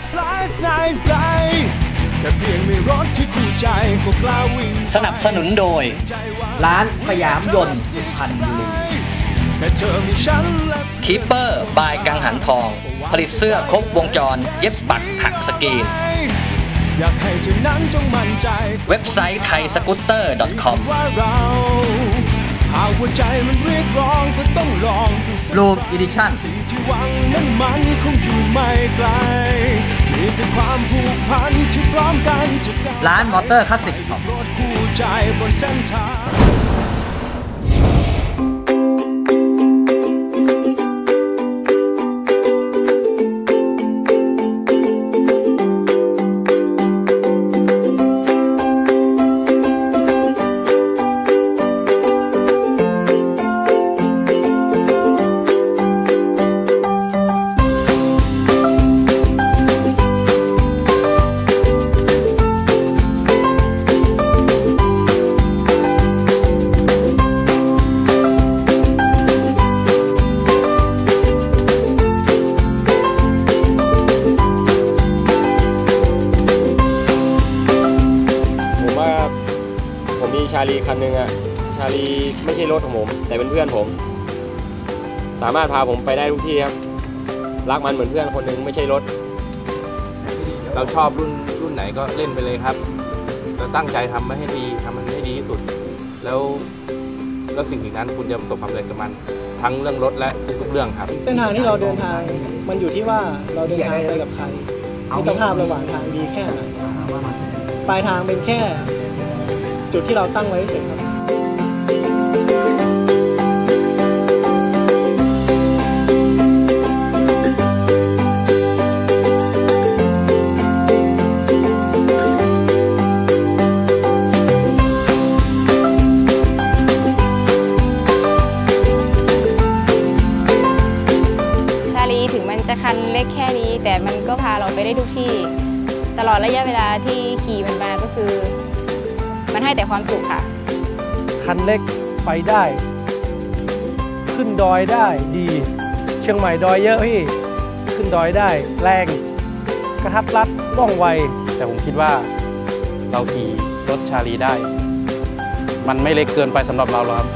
Nice life nice day แค่เพียงมีรถที่คู่ใจก็กล้าวิ่งสนับสนุนโดยใจว่าร้านสยามยนต์สุพรรณบุรีแค่เธอมีฉันและคีเปอร์บายกังหันทอง ผลิตเสื้อครบวงจร เย็บปักถักสกรีน อยากให้เธอนั้นจงมั่นใจเว็บไซต์ไทยสกูตเตอร์ .com ว่าเราหากหัวใจมันเรียกร้องก็ต้องลองดูสัก Blue Edition สิ่งที่หวังนั้นมันคงอยู่ไม่ไกล มีแต่ความผูกพันที่พร้อมกันจะก้าวร้านมอเตอร์คลาสสิกช็อป รถคู่ใจบนเส้นทาง ชาลีคันหนึ่งอะชาลีไม่ใช่รถของผม แต่เป็นเพื่อนผม สามารถพาผมไปได้ทุกที่ครับ รักมันเหมือนเพื่อนคนหนึ่งไม่ใช่รถ เราชอบรุ่นรุ่นไหนก็เล่นไปเลยครับ เราตั้งใจทำมันให้ดีทำมันให้ดีที่สุด แล้วแล้วสิ่งสิ่งนั้นคุณจะประสบความสำเร็จกับมัน ทั้งเรื่องรถและทุกๆเรื่องครับ เส้นทางที่เราเดินทางมันอยู่ที่ว่าเราเดินทางไปกับใครมิตรภาพระหว่างทางดีแค่ไหนปลายทางเป็นแค่ จุดที่เราตั้งไว้เฉยครับชาลีถึงมันจะคันเล็กแค่นี้ แต่มันก็พาเราไปได้ทุกที่ ตลอดระยะเวลาที่ขี่มันมาก็คือ มันให้แต่ความสุขค่ะ คันเล็กไปได้ ขึ้นดอยได้ดี เชียงใหม่ดอยเยอะพี่ ขึ้นดอยได้ แรง กระทัดรัดว่องไว แต่ผมคิดว่าเราขี่รถชาลีได้ มันไม่เล็กเกินไปสำหรับเราหรอกครับ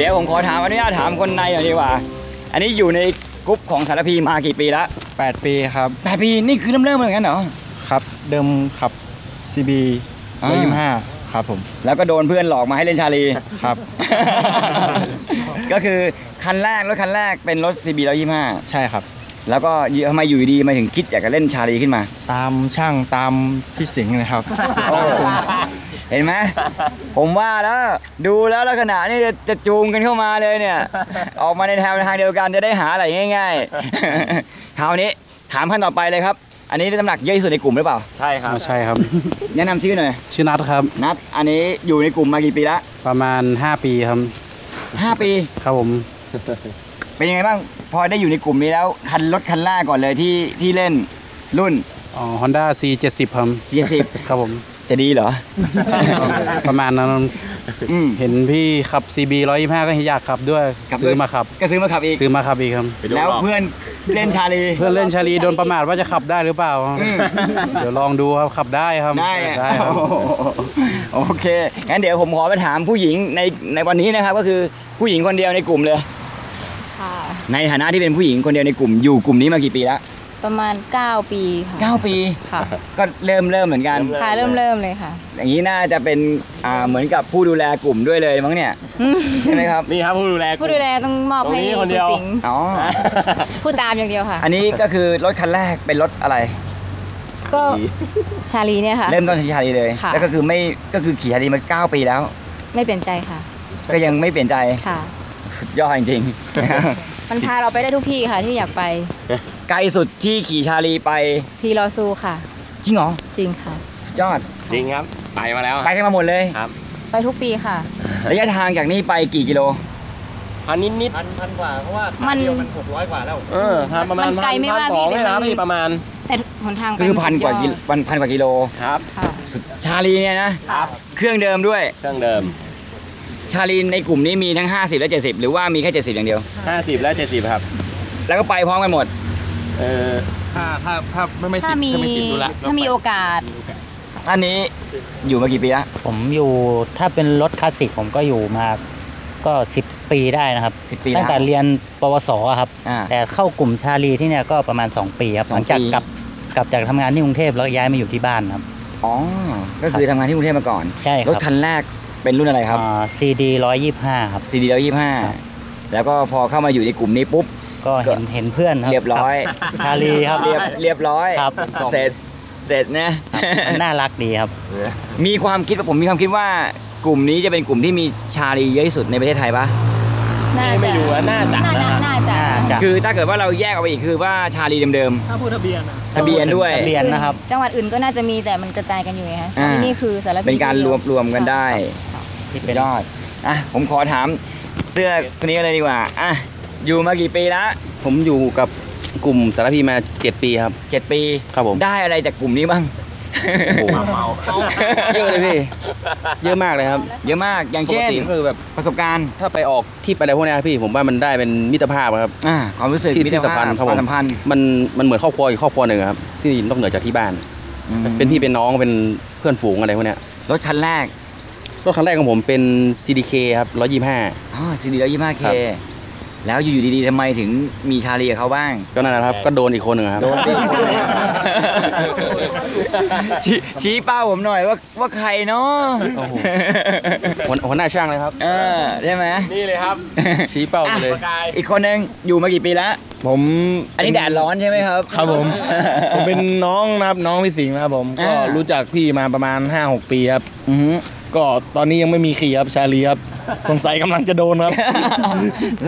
เดี๋ยวผมขอถามอนุญาตถามคนในหน่อยดีกว่า อันนี้อยู่ในกรุ๊ปของสารพีมากี่ปีละ8ปีครับ แปดปีนี่คือเริ่มเริ่มเหมือนกันเหรอ ครับเดิมขับ CB อ่า 125ครับผม แล้วก็โดนเพื่อนหลอกมาให้เล่นชาลี ครับ ก็คือคันแรกรถคันแรกเป็นรถ CB 125 ใช่ครับ แล้วก็ทำไมอยู่ดีๆมาถึงคิดอยากจะเล่นชาลีขึ้นมา ตามช่างตามพี่สิงห์เลยครับ โอ้ เห็นไหม ผมว่าแล้วดูแล้วลักษณะนี่จะจะจูงกันเข้ามาเลยเนี่ย ออกมาในแนวทางเดียวกันจะได้หาอะไรง่ายๆคราวนี้ถามขั้นต่อไปเลยครับ อันนี้น้ำหนักเยอะที่สุดในกลุ่มหรือเปล่า ใช่ครับ ใช่ครับ แนะนำชื่อหน่อย ชื่อนัทครับ นัดอันนี้อยู่ในกลุ่มมากี่ปีละประมาณ 5 ปีครับ ห้าปี ครับผม เป็นยังไงบ้าง พอได้อยู่ในกลุ่มนี้แล้ว คันรถคันแรกก่อนเลยที่ที่เล่นรุ่นอ๋อ Honda C70 ครับ 40 ครับผม จะดีเหรอ ประมาณนั้นอืม เห็นพี่ขับ CB 125 ก็อยากขับด้วยขับด้วย ซื้อมาขับ ก็ซื้อมาขับอีก ซื้อมาขับอีกครับแล้วเพื่อนเล่นชาลี เพื่อนเล่นชาลีโดนประมาทว่าจะขับได้หรือเปล่าอืมเดี๋ยวลองดูครับขับได้ครับได้อะได้ครับโอเค งั้นเดี๋ยวผมขอไปถามผู้หญิงในในวันนี้นะครับ ก็คือผู้หญิงคนเดียวในกลุ่มเลย ค่ะในฐานะที่เป็นผู้หญิงคนเดียวในกลุ่มอยู่กลุ่มนี้มากี่ปีแล้ว ประมาณ 9 ปีค่ะเก้าปี ค่ะก็เริ่มเริ่มเหมือนกัน ค่ะเริ่มเริ่มเลยค่ะ อย่างนี้น่าจะเป็นอ่าเหมือนกับผู้ดูแลกลุ่มด้วยเลยมั้งเนี่ยใช่ไหมครับนี่ครับผู้ดูแลผู้ดูแลต้องมอบตรงให้นี้คนคุเดีณยวสิงห์อ๋อผู้ตามอย่างเดียวค่ะ อันนี้ก็คือรถคันแรกเป็นรถอะไร ก็ชาลีเนี่ยค่ะ เริ่มต้นขี่ชาลีเลยค่ะแล้วก็คือไม่ก็คือขี่ชาลีมาเก้าปีแล้ว ไม่เปลี่ยนใจค่ะ ก็ยังไม่เปลี่ยนใจค่ะสุดยอดจริงๆ มันพาเราไปได้ทุกที่ค่ะที่อยากไป ไกลสุดที่ขี่ชาลีไปทีรอซูค่ะ จริงเหรอ จริงค่ะ สุดยอด จริงครับ ไปมาแล้ว ไปกันมาหมดเลยครับ ไปทุกปีค่ะ ระยะทางจากนี้ไปกี่กิโลพันนิดนิดพันพันกว่าเพราะว่ามันเดียวมันหกร้อยกว่าแล้วๆเออพันประมาณมันไกลพันไม่พันว่าสองพี่เลยนะแต่มันพี่ประมาณแต่หนทางไปคือพันกว่ากิโลสุดยอดพันพันกว่ากิโลครับค่ะสุดชาลีเนี่ยนะค่ะเครื่องเดิมด้วย เครื่องเดิม ชาลีในกลุ่มนี้มีทั้ง 50 และ 70 หรือว่ามีแค่ 70 อย่างเดียว 50 และ70 ครับ แล้วก็ไปพร้อมกันหมด เออถ้าถ้าถ้าไม่ไม่ถ้าติดมีถ้าไม่ติดธุระถ้ามีโอกาสอันนี้อยู่มากี่ปีแล้วผมอยู่ถ้าเป็นรถคลาสสิกผมก็อยู่มาก็10ปีได้นะครับ10ปีตั้งแต่แล้ว เรียนปวสอะครับ อ่าแต่เข้ากลุ่มชาลีที่เนี่ยก็ประมาณ 2 ปีครับสองหลังจากปี กลับกลับจากทำงานที่กรุงเทพแล้วก็ย้ายมาอยู่ที่บ้านครับ อ๋อ ก็คือทำงานที่กรุงเทพมาก่อน ใช่ครรัถบคันแรก เป็นรุ่นอะไรครับ ซีดีร้อยยี่ห้าครับ CD แล้วยี่ห้าแล้วก็พอเข้ามาอยู่ในกลุ่มนี้ปุ๊บ ก็เห็นเห็นเพื่อนครับเรียบร้อย ชาลีครับ เรียบเรียบร้อยครับ เสร็จเสร็จนะ น่ารักดีครับ มีความคิดว่าผมมีความคิดว่ากลุ่มนี้จะเป็นกลุ่มที่มีชาลีเยอะที่สุดในประเทศไทยปะน่าไม่จะรู้ว่าน่าจะน่านะจะฮะน่าจะจะคือถ้าเกิดว่าเราแยกออกไปอีกคือว่าชาลีเดิมถ้าพูดทะเบียนๆทะเบียนด้วย ทะเบียนนะครับ จังหวัดอื่นก็น่าจะมีแต่มันกระจายกันอยู่ไงคะอ่า ที่นี่คือสารพีเป็นการรวมรวมกันได้ ที่สุเป็ดนยอดอะผมขอถามเสื้อคนนี้เลยดีกว่าอะอยู่มากี่ปีละผมอยู่กับกลุ่มสารพีมา 7 ปีครับเจ็ดปีครับผมได้อะไรจากกลุ่มนี้บ้างโอ้โหเยอะเลยพี่ เยอะมากเลยครับ เยอะมาก อย่างปกเช่นติก็คือแบบประสบการณ์ ถ้าไปออกทริปอะไรพวกเนี้ยพี่ ผมว่ามันได้เป็นมิตรภาพครับอ่าความรู้สึกที่มิตที่รสัมภาพันพธ์ครับคผวามมสัมพันธ์มันมันเหมือนครอบครัวอีกครอบครัวหนึ่งครับ ที่นอกเหนือจากที่บ้านอืมเป็นพี่เป็นน้องเป็นเพื่อนฝูงอะไรพวกเนี้ยรถคันแรก รถคันแรกของผมเป็น CDK ครับ125อ๋อซีดีร้อยยี่ห้าเคครับแล้วอยู่ๆดีๆทำไมถึงมีชาลีกับเขาบ้าง ก็นั่นนะครับ ก็โดนอีกคนหนึ่งครับ โดนดิชี้ชี้เป้าผมหน่อยว่าว่าใครเนาะโอ้โหหัวหัวหน้าช่างเลยครับ เออใช่ไหมนี่เลยครับ ชี้เป้าไปเลย อีกคนนึงอยู่มากี่ปีแล้วผมอันนี้แดดร้อนใช่ไหมครับ ครับผม ผมเป็นน้องนะครับน้องพี่สิงห์นะครับผมอ่าก็รู้จักพี่มาประมาณ 5-6 ปีครับอือหือ ก็ตอนนี้ยังไม่มีขี่ครับชาลีครับสงสัยกำลังจะโดนครับ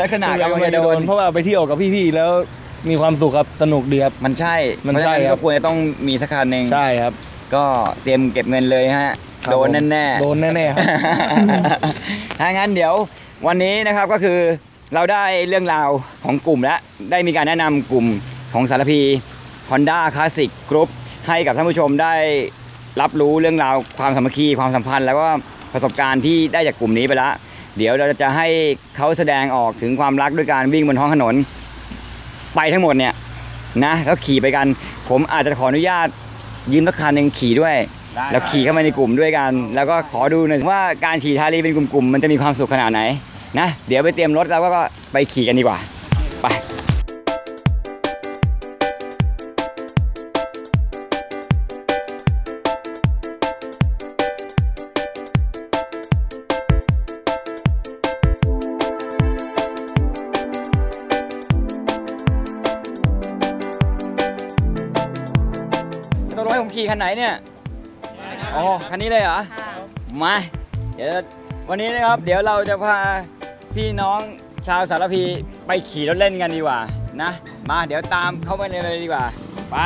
ลักษณะกำลังจะโดน เพราะว่าไปเที่ยวกับพี่ๆแล้วมีความสุขครับสนุกดีครับมันใช่มันใช่เพราะฉะครับก็ควรจะต้องมีสักคันหนึ่งใช่ครับ ก็เตรียมเก็บเงินเลยฮะครับโดนผมแน่ๆโดนแน่ๆครับถ้างั้นเดี๋ยววันนี้นะครับก็คือเราได้เรื่องราวของกลุ่มและได้มีการแนะนำกลุ่มของสารพี Honda Classic Group ให้กับท่านผู้ชมได้ รับรู้เรื่องราวความสามัคคีความสัมพันธ์ แล้วก็ประสบการณ์ที่ได้จากกลุ่มนี้ไปแล้วเดี๋ยวเราจะให้เขาแสดงออกถึงความรักด้วยการวิ่งบนท้องถนน ไปทั้งหมดเนี่ยนะแล้วขี่ไปกัน ผมอาจจะขออนุญาตยืมสักคันหนึ่งขี่ด้วย แล้วขี่เข้ามาในกลุ่มด้วยกัน แล้วก็ขอดูหน่อยว่าการขี่ทารีเป็นกลุ่มๆมันจะมีความสุขขนาดไหนนะเดี๋ยวไปเตรียมรถแล้วก็ไปขี่กันดีกว่า ไป ขี่คันไหนเนี่ยอ๋อคันนี้เลยเหรอมาเดี๋ยววันนี้นะครับ เดี๋ยวเราจะพาพี่น้องชาวสารพีไปขี่รถเล่นกันดีกว่านะ มาเดี๋ยวตามเข้าไปเลยดีกว่าไป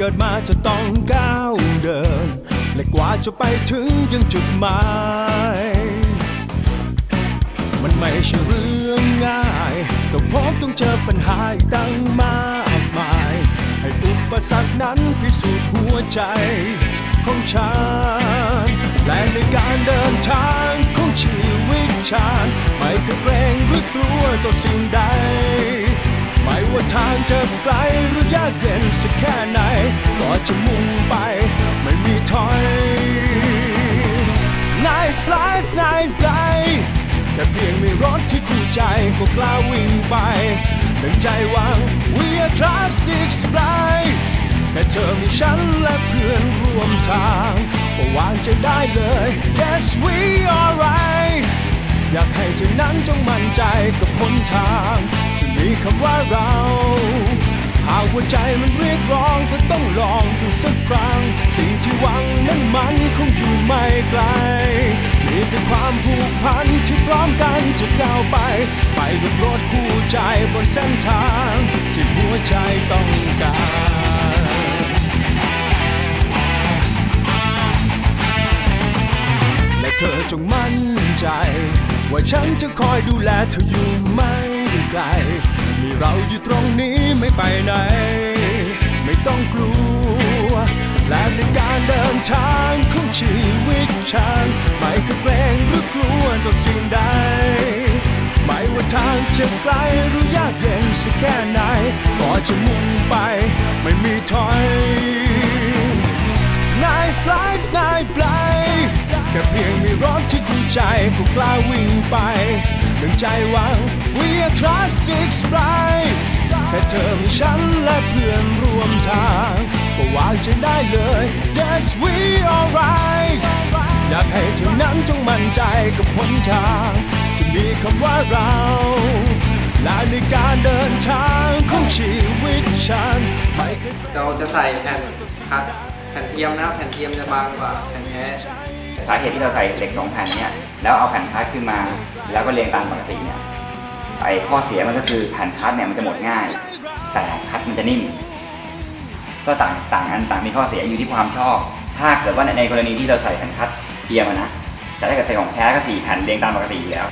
เกิดมาจะต้องก้าวเดิน และกว่าจะไปถึงยังจุดหมาย มันไม่ใช่เรื่องง่ายต้องพบต้องเจอปัญหาอีกตั้งมากมาย ให้อุปสรรคนั้นพิสูจน์หัวใจของฉันและในการเดินทางของชีวิตฉันไม่เคยเกรงหรือกลัวต่อสิ่งใด ไม่ว่าทางจะไกลหรือยากเย็นสักแค่ไหน ก็จะมุ่งไปไม่มีถอย Nice life nice day แค่เพียงมีรถที่คู่ใจก็กล้าวิ่งไปดังใจหวัง We are classic fly แค่เธอมีฉันและเพื่อนร่วมทางก็วางใจได้เลย Yes we alright อยากให้เธอนั้นจงมั่นใจกับหนทางที่มีคำว่าเรา หากว่าใจมันเรียกร้องก็ต้องลองดูสักครั้ง สิ่งที่หวังนั้นมันคงอยู่ไม่ไกล มีแต่ความผูกพันที่พร้อมกันจะก้าวไป ไปกับรถคู่ใจบนเส้นทาง ที่หัวใจต้องการและเธอจงมั่นใจ ว่าฉันจะคอยดูแลเธออยู่ไม่ไกล มีเราอยู่ตรงนี้ไม่ไปไหน ไม่ต้องกลัว และในการเดินทางของชีวิตฉัน ไม่เคยเกรงหรือกลัวต่อสิ่งใด ไม่ว่าทางจะไกลหรือยากเย็นสักแค่ไหน ก็จะมุ่งไปไม่มีถอย Nice life nice play แค่เพียงมีรถที่คู่ใจก็กล้าวิ่งไปหนึ่งใจหวัง We are classic ride แค่เธอมีฉันและเพื่อนร่วมทาง ก็วางใจได้เลย Yes we alright อยากให้เธอนั้นจงมั่นใจกับหนทางที่มีคำว่าเราและในการเดินทางของชีวิตฉันเราจะใส่แผ่นคัดแผ่นเทียมนะแผ่นเทียมจะบางกว่าแผ่นแท้ สาเหตุที่เราใส่เหล็กสองแผ่นเนี่ยแล้วเอาแผ่นคัดขึ้นมา แล้วก็เรียงตามปกติเนี่ยไอ้ข้อเสียมันก็คือแผ่นคัดเนี่ยมันจะหมดง่าย แต่คัดมันจะนิ่ม ก็ต่างต่างกันต่างมีข้อเสียอยู่ที่ความชอบ ถ้าเกิดว่าในกรณีที่เราใส่แผ่นคัดเทียมนะแต่ถ้าเกิดใส่ของแท้ก็สี่แผ่นเรียงตามปกติอยู่แล้ว